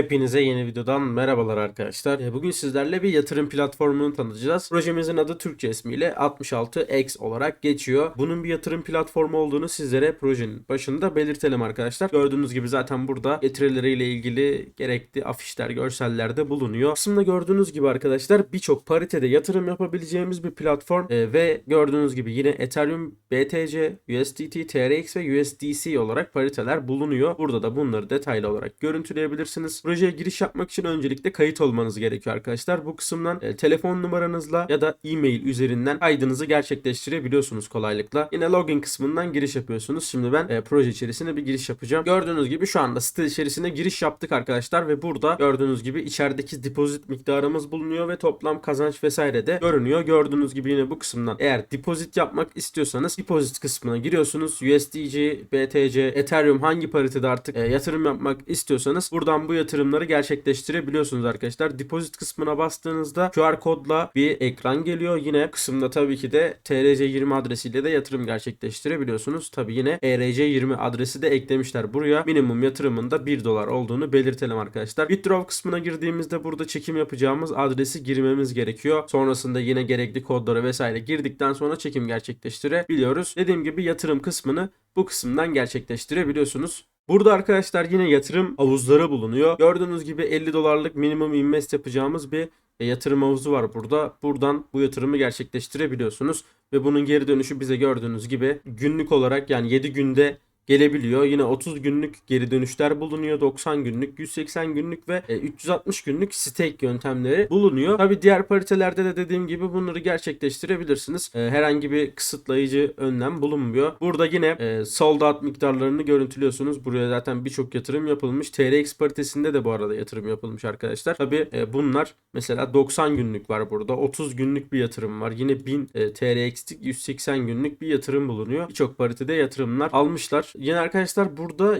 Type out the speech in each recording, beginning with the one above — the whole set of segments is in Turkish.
Hepinize yeni videodan merhabalar arkadaşlar. Ee, Bugün sizlerle bir yatırım platformunu tanıtacağız. Projemizin adı Türkçe ismiyle 66X olarak geçiyor. Bunun bir yatırım platformu olduğunu sizlere projenin başında belirtelim arkadaşlar. Gördüğünüz gibi zaten burada getirileriyle ilgili gerekli afişler, görseller de bulunuyor. Kısımda gördüğünüz gibi arkadaşlar birçok paritede yatırım yapabileceğimiz bir platform Ee, ve gördüğünüz gibi yine Ethereum, BTC, USDT, TRX ve USDC olarak pariteler bulunuyor. Burada da bunları detaylı olarak görüntüleyebilirsiniz. Projeye giriş yapmak için öncelikle kayıt olmanız gerekiyor arkadaşlar. Bu kısımdan e, telefon numaranızla ya da e-mail üzerinden kaydınızı gerçekleştirebiliyorsunuz kolaylıkla. Yine login kısmından giriş yapıyorsunuz. Şimdi ben e, proje içerisine bir giriş yapacağım. Gördüğünüz gibi şu anda site içerisine giriş yaptık arkadaşlar ve burada gördüğünüz gibi içerideki depozit miktarımız bulunuyor ve toplam kazanç vesaire de görünüyor. Gördüğünüz gibi yine bu kısımdan eğer depozit yapmak istiyorsanız depozit kısmına giriyorsunuz. USDC, BTC, Ethereum hangi paritede artık e, yatırım yapmak istiyorsanız buradan bu yatırımları gerçekleştirebiliyorsunuz arkadaşlar. Depozit kısmına bastığınızda QR kodla bir ekran geliyor. Yine kısımda tabii ki de TRC20 adresiyle de yatırım gerçekleştirebiliyorsunuz. Tabii yine ERC20 adresi de eklemişler buraya. Minimum yatırımında 1 dolar olduğunu belirtelim arkadaşlar. Withdraw kısmına girdiğimizde burada çekim yapacağımız adresi girmemiz gerekiyor. Sonrasında yine gerekli kodları vesaire girdikten sonra çekim gerçekleştirebiliyoruz. Dediğim gibi yatırım kısmını bu kısımdan gerçekleştirebiliyorsunuz. Burada arkadaşlar yine yatırım havuzları bulunuyor. Gördüğünüz gibi 50 dolarlık minimum invest yapacağımız bir e, yatırım havuzu var burada. Buradan bu yatırımı gerçekleştirebiliyorsunuz. Ve bunun geri dönüşü bize gördüğünüz gibi günlük olarak yani 7 günde gelebiliyor. Yine 30 günlük geri dönüşler bulunuyor. 90 günlük, 180 günlük ve e, 360 günlük stake yöntemleri bulunuyor. Tabi diğer paritelerde de dediğim gibi bunları gerçekleştirebilirsiniz. E, herhangi bir kısıtlayıcı önlem bulunmuyor. Burada yine e, sold out miktarlarını görüntülüyorsunuz. Buraya zaten birçok yatırım yapılmış. TRX paritesinde de bu arada yatırım yapılmış arkadaşlar. Tabi bunlar mesela 90 günlük var burada. 30 günlük bir yatırım var. Yine 1000 e, TRX'lik 180 günlük bir yatırım bulunuyor. Birçok paritede yatırımlar almışlar. Yine arkadaşlar burada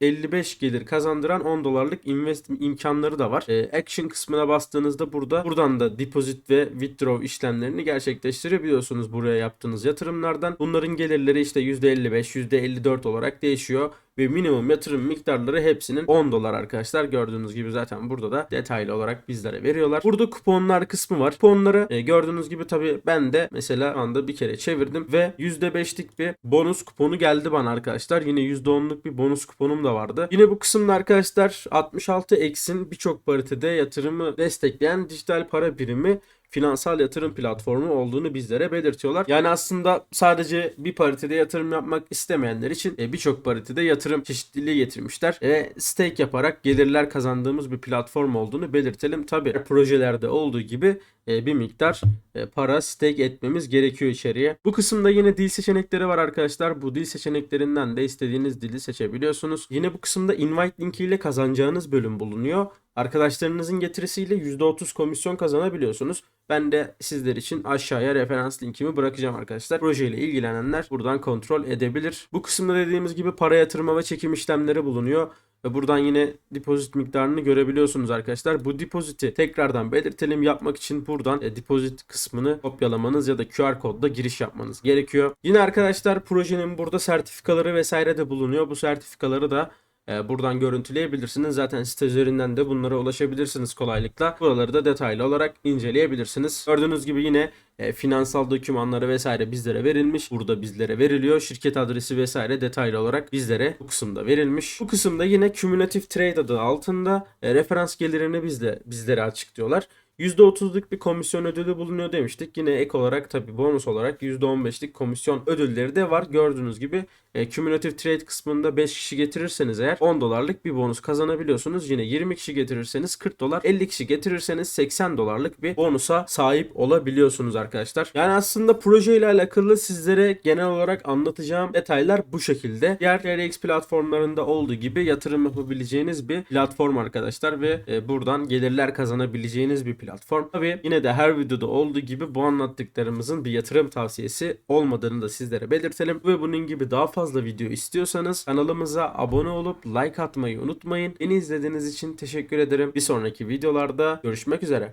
%55 gelir kazandıran 10 dolarlık invest imkanları da var. E, action kısmına bastığınızda burada buradan da deposit ve withdraw işlemlerini gerçekleştirebiliyorsunuz buraya yaptığınız yatırımlardan. Bunların gelirleri işte %55, %54 olarak değişiyor ve minimum yatırım miktarları hepsinin 10 dolar arkadaşlar. Gördüğünüz gibi zaten burada da detaylı olarak bizlere veriyorlar. Burada kuponlar kısmı var. Kuponları e, gördüğünüz gibi tabi ben de mesela anda bir kere çevirdim ve %5'lik bir bonus kuponu geldi bana arkadaşlar. Yine %10'luk bir bonus kuponum da vardı. Yine bu kısımda arkadaşlar 66 eksin birçok paritede yatırımı destekleyen dijital para birimi finansal yatırım platformu olduğunu bizlere belirtiyorlar. Yani aslında sadece bir paritede yatırım yapmak istemeyenler için e, birçok paritede yatırım çeşitliliği getirmişler. E, stake yaparak gelirler kazandığımız bir platform olduğunu belirtelim. Tabi projelerde olduğu gibi e, bir miktar e, para stake etmemiz gerekiyor içeriye. Bu kısımda yine dil seçenekleri var arkadaşlar. Bu dil seçeneklerinden de istediğiniz dili seçebiliyorsunuz. Yine bu kısımda invite linkiyle kazanacağınız bölüm bulunuyor. Arkadaşlarınızın getirisiyle %30 komisyon kazanabiliyorsunuz. Ben de sizler için aşağıya referans linkimi bırakacağım arkadaşlar. Projeyle ilgilenenler buradan kontrol edebilir. Bu kısımda dediğimiz gibi para yatırma ve çekim işlemleri bulunuyor. Ve buradan yine depozit miktarını görebiliyorsunuz arkadaşlar. Bu depoziti tekrardan belirtelim. Yapmak için buradan e, depozit kısmını kopyalamanız ya da QR kodla giriş yapmanız gerekiyor. Yine arkadaşlar projenin burada sertifikaları vesaire de bulunuyor. Bu sertifikaları da buradan görüntüleyebilirsiniz. Zaten site üzerinden de bunlara ulaşabilirsiniz kolaylıkla. Buraları da detaylı olarak inceleyebilirsiniz. Gördüğünüz gibi yine e, finansal dokümanları vesaire bizlere verilmiş. Burada bizlere veriliyor. Şirket adresi vesaire detaylı olarak bizlere bu kısımda verilmiş. Bu kısımda yine Cumulative Trade adı altında e, referans gelirini bizle bizlere açıklıyorlar. %30'luk bir komisyon ödülü bulunuyor demiştik. Yine ek olarak tabi bonus olarak %15'lik komisyon ödülleri de var. Gördüğünüz gibi e, Cumulative Trade kısmında 5 kişi getirirseniz eğer 10 dolarlık bir bonus kazanabiliyorsunuz. Yine 20 kişi getirirseniz 40 dolar, 50 kişi getirirseniz 80 dolarlık bir bonusa sahip olabiliyorsunuz arkadaşlar. Yani aslında proje ile alakalı sizlere genel olarak anlatacağım detaylar bu şekilde. Diğer RX platformlarında olduğu gibi yatırım yapabileceğiniz bir platform arkadaşlar ve e, buradan gelirler kazanabileceğiniz bir platform. Tabii yine de her videoda olduğu gibi bu anlattıklarımızın bir yatırım tavsiyesi olmadığını da sizlere belirtelim. Ve bunun gibi daha fazla video istiyorsanız kanalımıza abone olup like atmayı unutmayın. Beni izlediğiniz için teşekkür ederim. Bir sonraki videolarda görüşmek üzere.